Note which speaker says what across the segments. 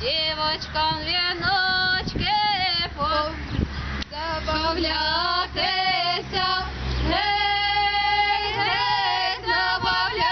Speaker 1: Дівочкам віночки забавлятися, гей, гей, забавлятися.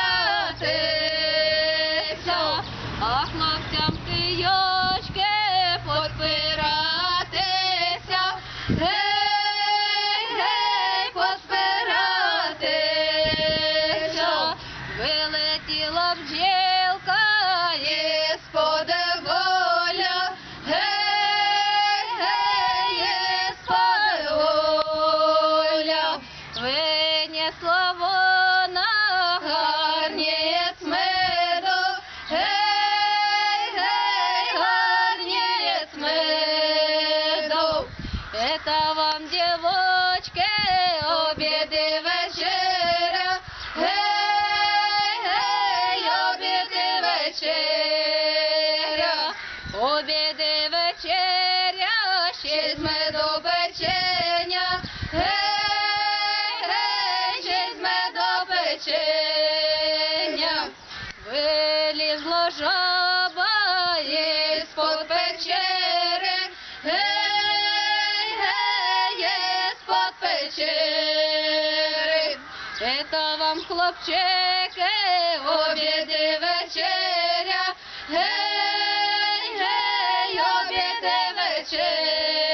Speaker 1: это вам, девочки, обеды вечера. Гей, гей, обеды вечера. Обеды вечера, ще з Это вам хлопчики, обіди вечеря, гей, гей, обіди вечеря,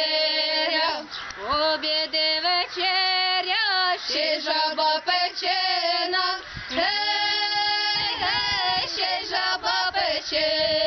Speaker 1: обіди вечеря, ще жаба печена, гей, гей, ще жаба печена.